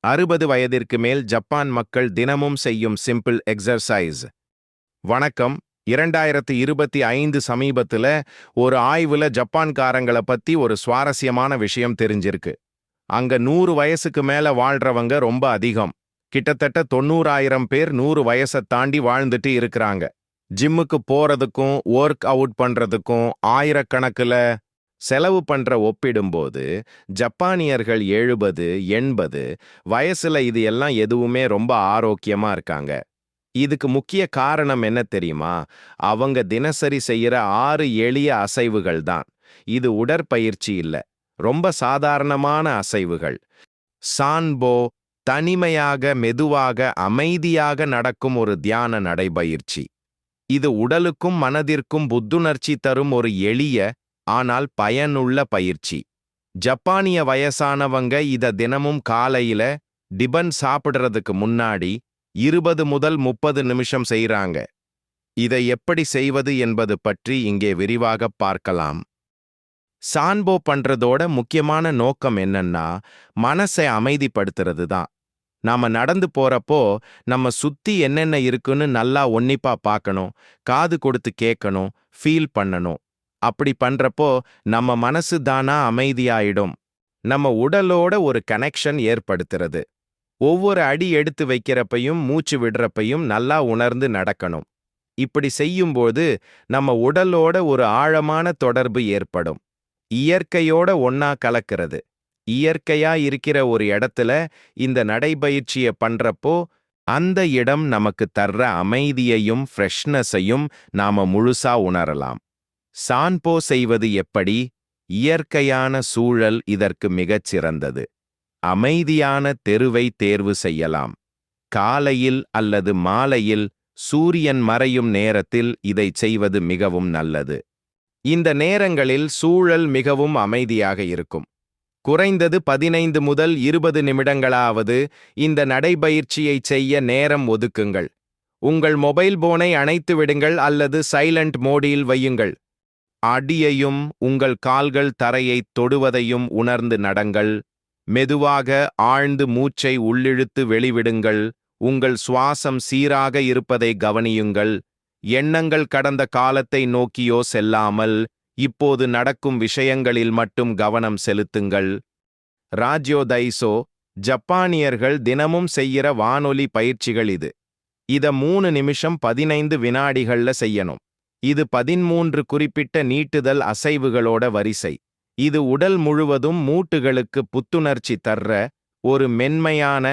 அறுபது வயதிற்கு மேல் ஜப்பான் மக்கள் தினமும் செய்யும் சிம்பிள் எக்ஸர்சைஸ். வணக்கம். இரண்டாயிரத்து இருபத்தி ஐந்து சமீபத்துல ஒரு ஆய்வுல ஜப்பான்காரங்கள பத்தி ஒரு சுவாரஸ்யமான விஷயம் தெரிஞ்சிருக்கு. அங்க நூறு வயசுக்கு மேல வாழ்றவங்க ரொம்ப அதிகம். கிட்டத்தட்ட தொண்ணூறாயிரம் பேர் நூறு வயசை தாண்டி வாழ்ந்துட்டு இருக்கிறாங்க. ஜிம்முக்கு போறதுக்கும் ஒர்க் அவுட் பண்றதுக்கும் ஆயிரக்கணக்குல செலவு பண்ற ஒப்பிடும்போது ஜப்பானியர்கள் எழுபது எண்பது வயசுல இது எல்லாம் எதுவுமே ரொம்ப ஆரோக்கியமா இருக்காங்க. இதுக்கு முக்கிய காரணம் என்ன தெரியுமா? அவங்க தினசரி செய்யற ஆறு எளிய அசைவுகள் தான். இது உடற்பயிற்சி இல்ல. ரொம்ப சாதாரணமான அசைவுகள். சான்போ தனிமையாக மெதுவாக அமைதியாக நடக்கும் ஒரு தியான நடைபயிற்சி. இது உடலுக்கும் மனதிற்கும் புத்துணர்ச்சி தரும் ஒரு எளிய ஆனால் பயனுள்ள பயிற்சி. ஜப்பானிய வயசானவங்க இத தினமும் காலையில டிபன் சாப்பிடுறதுக்கு முன்னாடி இருபது முதல் முப்பது நிமிஷம் செய்றாங்க. இதை எப்படி செய்வது என்பது பற்றி இங்கே விரிவாக பார்க்கலாம். சான்போ பண்றதோட முக்கியமான நோக்கம் என்னன்னா மனசை அமைதிப்படுத்துறது தான் நாம நடந்து போறப்போ நம்ம சுத்தி என்னென்ன இருக்குன்னு நல்லா உன்னிப்பா பார்க்கணும் காது கொடுத்து கேட்கணும் ஃபீல் பண்ணணும். அப்படி பண்றப்போ நம்ம மனசு தானா அமைதியாயிடும். நம்ம உடலோட ஒரு கனெக்ஷன் ஏற்படுத்துறது. ஒவ்வொரு அடி எடுத்து வைக்கிறப்பையும் மூச்சு விடுறப்பையும் நல்லா உணர்ந்து நடக்கணும். இப்படி செய்யும்போது நம்ம உடலோட ஒரு ஆழமான தொடர்பு ஏற்படும். இயற்கையோட ஒன்னா கலக்கிறது. இயற்கையா இருக்கிற ஒரு இடத்துல இந்த நடைபயிற்சிய பண்றப்போ அந்த இடம் நமக்கு தர்ற அமைதியையும் ஃப்ரெஷ்னஸையும் நாம முழுசா உணரலாம். சான்போ செய்வது எப்படி? இயற்கையான சூழல் இதற்கு மிகச் சிறந்தது. அமைதியான தெருவை தேர்வு செய்யலாம். காலையில் அல்லது மாலையில் சூரியன் மறையும் நேரத்தில் இதைச் செய்வது மிகவும் நல்லது. இந்த நேரங்களில் சூழல் மிகவும் அமைதியாக இருக்கும். குறைந்தது பதினைந்து முதல் இருபது நிமிடங்களாவது இந்த நடைபயிற்சியைச் செய்ய நேரம் ஒதுக்குங்கள். உங்கள் மொபைல் போனை அணைத்து விடுங்கள் அல்லது சைலண்ட் மோடியில் வையுங்கள். அடியையும் உங்கள் கால்கள் தரையைத் தொடுவதையும் உணர்ந்து நடங்கள். மெதுவாக ஆழ்ந்து மூச்சை உள்ளிழுத்து வெளிவிடுங்கள். உங்கள் சுவாசம் சீராக இருப்பதை கவனியுங்கள். எண்ணங்கள் கடந்த காலத்தை நோக்கியோ செல்லாமல் இப்போது நடக்கும் விஷயங்களில் மட்டும் கவனம் செலுத்துங்கள். ராஜ்யோ தைசோ ஜப்பானியர்கள் தினமும் செய்யற வானொலி பயிற்சிகள் இது. இத மூணு நிமிஷம் பதினைந்து வினாடிகள்ல செய்யணும். இது பதிமூன்று குறிப்பிட்ட நீட்டுதல் அசைவுகளோட வரிசை. இது உடல் முழுவதும் மூட்டுகளுக்கு புத்துணர்ச்சி தர்ற ஒரு மென்மையான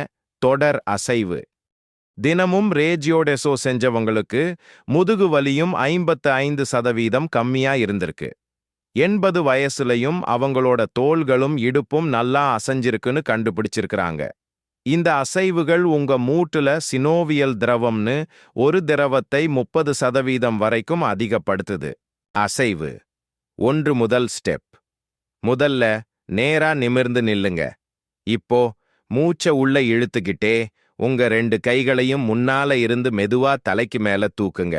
தொடர் அசைவு. தினமும் ரேஜியோடெசோ செஞ்சவங்களுக்கு முதுகு வலியும் ஐம்பத்து ஐந்து சதவீதம் கம்மியா இருந்திருக்கு. எண்பது வயசுலயும் அவங்களோட தோள்களும் இடுப்பும் நல்லா அசைஞ்சிருக்குன்னு கண்டுபிடிச்சிருக்கிறாங்க. இந்த அசைவுகள் உங்க மூட்டுல சினோவியல் திரவம்னு ஒரு திரவத்தை முப்பது சதவீதம் வரைக்கும் அதிகப்படுத்துது. அசைவு. ஒன்று முதல் ஸ்டெப் முதல்ல நேரா நிமிர்ந்து நில்லுங்க. இப்போ மூச்ச உள்ள இழுத்துக்கிட்டே உங்க ரெண்டு கைகளையும் முன்னால இருந்து மெதுவா தலைக்கு மேல தூக்குங்க.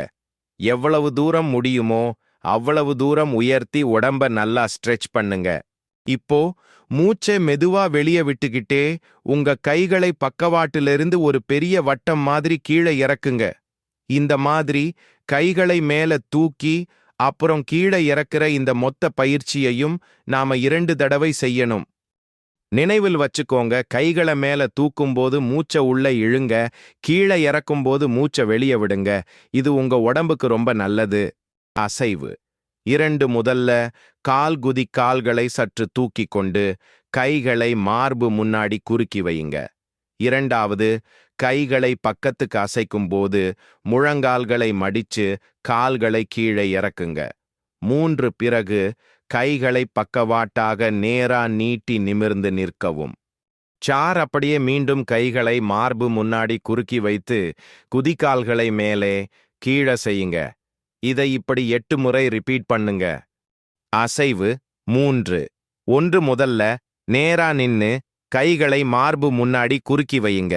எவ்வளவு தூரம் முடியுமோ அவ்வளவு தூரம் உயர்த்தி உடம்ப நல்லா ஸ்ட்ரெச் பண்ணுங்க. இப்போ மூச்சை மெதுவா வெளிய விட்டுக்கிட்டே உங்க கைகளை பக்கவாட்டிலிருந்து ஒரு பெரிய வட்டம் மாதிரி கீழே இறக்குங்க. இந்த மாதிரி கைகளை மேல தூக்கி அப்புறம் கீழே இறக்குற இந்த மொத்த பயிற்சியையும் நாம இரண்டு தடவை செய்யணும். நினைவில் வச்சுக்கோங்க கைகளை மேல தூக்கும்போது மூச்சை உள்ள இழுங்க கீழே இறக்கும்போது மூச்சை வெளிய விடுங்க. இது உங்க உடம்புக்கு ரொம்ப நல்லது. அசைவு. இரண்டு முதல்ல கால் குதி கால்களை சற்று தூக்கிக் கொண்டு கைகளை மார்பு முன்னாடி குறுக்கி வையுங்க. இரண்டாவது கைகளை பக்கத்துக்கு அசைக்கும் போது முழங்கால்களை மடிச்சு கால்களை கீழே இறக்குங்க. மூன்று பிறகு கைகளை பக்கவாட்டாக நேரா நீட்டி நிமிர்ந்து நிற்கவும். சார் அப்படியே மீண்டும் கைகளை மார்பு முன்னாடி குறுக்கி வைத்து குதிகால்களை மேலே கீழே செய்யுங்க. இதை இப்படி எட்டு முறை ரிப்பீட் பண்ணுங்க. அசைவு மூன்று. ஒன்று முதல்ல நேரா நின்னு கைகளை மார்பு முன்னாடி குறுக்கி வையுங்க.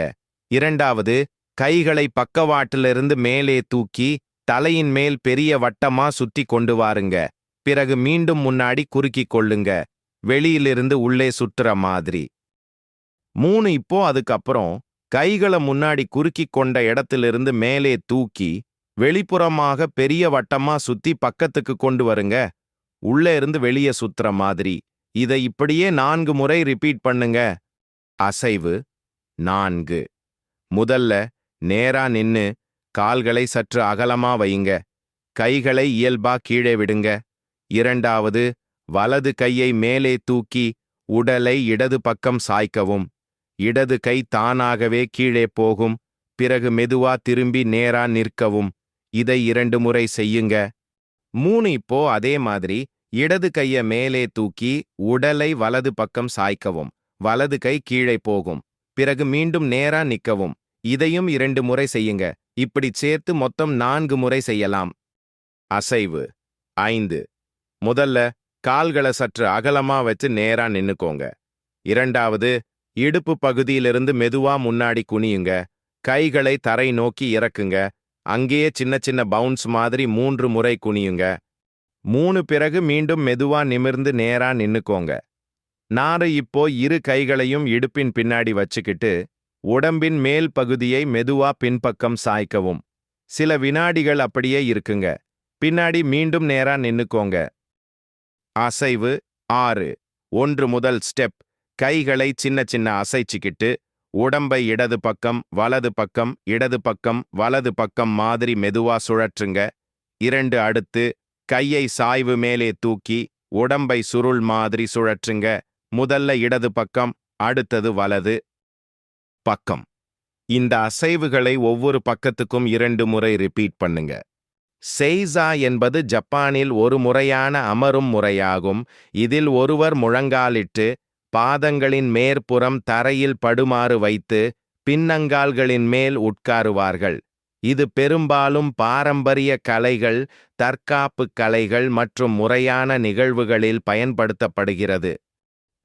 இரண்டாவது கைகளை பக்கவாட்டிலிருந்து மேலே தூக்கி தலையின் மேல் பெரிய வட்டமா சுத்தி கொண்டு வாருங்க. பிறகு மீண்டும் முன்னாடி குறுக்கி கொள்ளுங்க. வெளியிலிருந்து உள்ளே சுற்றுற மாதிரி. மூணு இப்போ அதுக்கப்புறம் கைகளை முன்னாடி குறுக்கி கொண்ட இடத்திலிருந்து மேலே தூக்கி வெளிப்புறமாக பெரிய வட்டமா சுத்தி பக்கத்துக்கு கொண்டு வருங்க. உள்ள இருந்து வெளியே சுத்துற மாதிரி. இதை இப்படியே நான்கு முறை ரிப்பீட் பண்ணுங்க. அசைவு நான்கு. முதல்ல நேரா நின்னு கால்களை சற்று அகலமா வையுங்க கைகளை இயல்பா கீழே விடுங்க. இரண்டாவது வலது கையை மேலே தூக்கி உடலை இடது பக்கம் சாய்க்கவும். இடது கை தானாகவே கீழே போகும். பிறகு மெதுவா திரும்பி நேரா நிற்கவும். இதை இரண்டு முறை செய்யுங்க. மூணு இப்போ அதே மாதிரி இடது கைய மேலே தூக்கி உடலை வலது பக்கம் சாய்க்கவும் வலது கை கீழே போகும் பிறகு மீண்டும் நேரா நிக்கவும். இதையும் இரண்டு முறை செய்யுங்க. இப்படி சேர்த்து மொத்தம் நான்கு முறை செய்யலாம். அசைவு. ஐந்து. முதல்ல கால்களை சற்று அகலமா வச்சு நேரா நின்னுக்கோங்க. இரண்டாவது இடுப்பு பகுதியிலிருந்து மெதுவா முன்னாடி குனியுங்க. கைகளை தரை நோக்கி இறக்குங்க. அங்கேயே சின்ன சின்ன பவுன்ஸ் மாதிரி மூன்று முறை குனியுங்க. மூணு பிறகு மீண்டும் மெதுவா நிமிர்ந்து நேரா நின்னுக்கோங்க. நாரு இப்போ இரு கைகளையும் இடுப்பின் பின்னாடி வச்சுக்கிட்டு உடம்பின் மேல் பகுதியை மெதுவா பின்பக்கம் சாய்க்கவும். சில வினாடிகள் அப்படியே இருக்குங்க. பின்னாடி மீண்டும் நேரா நின்னுக்கோங்க. அசைவு ஆறு. ஒன்று முதல் ஸ்டெப் கைகளை சின்ன சின்ன அசைச்சுக்கிட்டு உடம்பை இடது பக்கம் வலது பக்கம் இடது பக்கம் வலது பக்கம் மாதிரி மெதுவா சுழற்றுங்க. இரண்டு அடுத்து கையை சாய்வு மேலே தூக்கி உடம்பை சுருள் மாதிரி சுழற்றுங்க. முதல்ல இடது பக்கம் அடுத்தது வலது பக்கம். இந்த அசைவுகளை ஒவ்வொரு பக்கத்துக்கும் இரண்டு முறை ரிப்பீட் பண்ணுங்க. செய்சா என்பது ஜப்பானில் ஒரு முறையான அமரும் முறையாகும். இதில் ஒருவர் முழங்காலிட்டு பாதங்களின் மேற்புறம் தரையில் படுமாறு வைத்து பின்னங்கால்களின் மேல் உட்காருவார்கள். இது பெரும்பாலும் பாரம்பரிய கலைகள் தற்காப்பு கலைகள் மற்றும் முறையான நிகழ்வுகளில் பயன்படுத்தப்படுகிறது.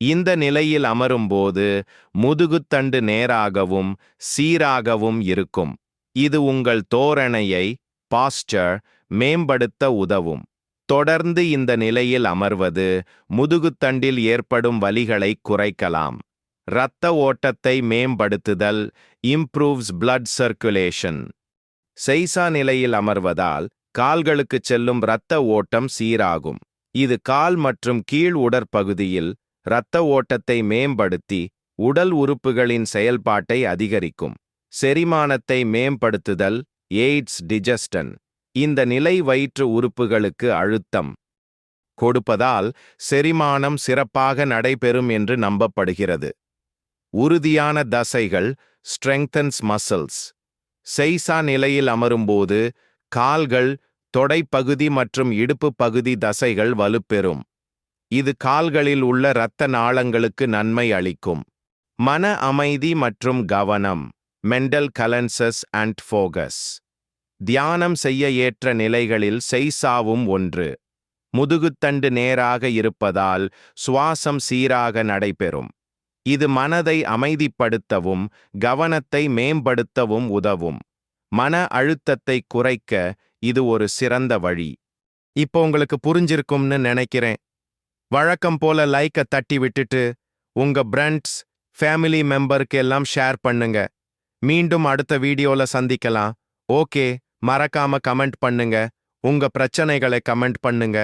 இந்த நிலையில் அமரும்போது முதுகுத்தண்டு நேராகவும் சீராகவும் இருக்கும். இது உங்கள் தோரணையை பாஸ்டர் மேம்படுத்த உதவும். தொடர்ந்து இந்த நிலையில் அமர்வது முதுகுத்தண்டில் ஏற்படும் வலிகளை குறைக்கலாம். இரத்த ஓட்டத்தை மேம்படுத்துதல் இம்ப்ரூவ்ஸ் பிளட் சர்க்குலேஷன் செய்சா நிலையில் அமர்வதால் கால்களுக்கு செல்லும் இரத்த ஓட்டம் சீராகும். இது கால் மற்றும் கீழ் உடற்பகுதியில் இரத்த ஓட்டத்தை மேம்படுத்தி உடல் உறுப்புகளின் செயல்பாட்டை அதிகரிக்கும். செரிமானத்தை மேம்படுத்துதல் எய்ட்ஸ் டிஜஸ்டன் இந்த நிலை வயிற்று உறுப்புகளுக்கு அழுத்தம் கொடுப்பதால் செரிமானம் சிறப்பாக நடைபெறும் என்று நம்பப்படுகிறது. உறுதியான தசைகள் ஸ்ட்ரெங்தன்ஸ் மசில்ஸ் செய்சா நிலையில் அமரும்போது கால்கள் தொடைப்பகுதி மற்றும் இடுப்பு பகுதி தசைகள் வலுப்பெறும். இது கால்களில் உள்ள இரத்த நாளங்களுக்கு நன்மை அளிக்கும். மன அமைதி மற்றும் கவனம். மெண்டல் கலன்சஸ் அண்ட் ஃபோகஸ் தியானம் செய்ய ஏற்ற நிலைகளில் செய்சாவும் ஒன்று. முதுகுத்தண்டு நேராக இருப்பதால் சுவாசம் சீராக நடைபெறும். இது மனதை அமைதிப்படுத்தவும் கவனத்தை மேம்படுத்தவும் உதவும். மன அழுத்தத்தை குறைக்க இது ஒரு சிறந்த வழி. இப்போ உங்களுக்கு புரிஞ்சிருக்கும்னு நினைக்கிறேன். வழக்கம் போல லைக்க தட்டி விட்டுட்டு உங்க பிரண்ட்ஸ் ஃபேமிலி மெம்பருக்கு எல்லாம் ஷேர் பண்ணுங்க. மீண்டும் அடுத்த வீடியோல சந்திக்கலாம். ஓகே. மறக்காம கமெண்ட் பண்ணுங்க. உங்க பிரச்சனைகளை கமெண்ட் பண்ணுங்க.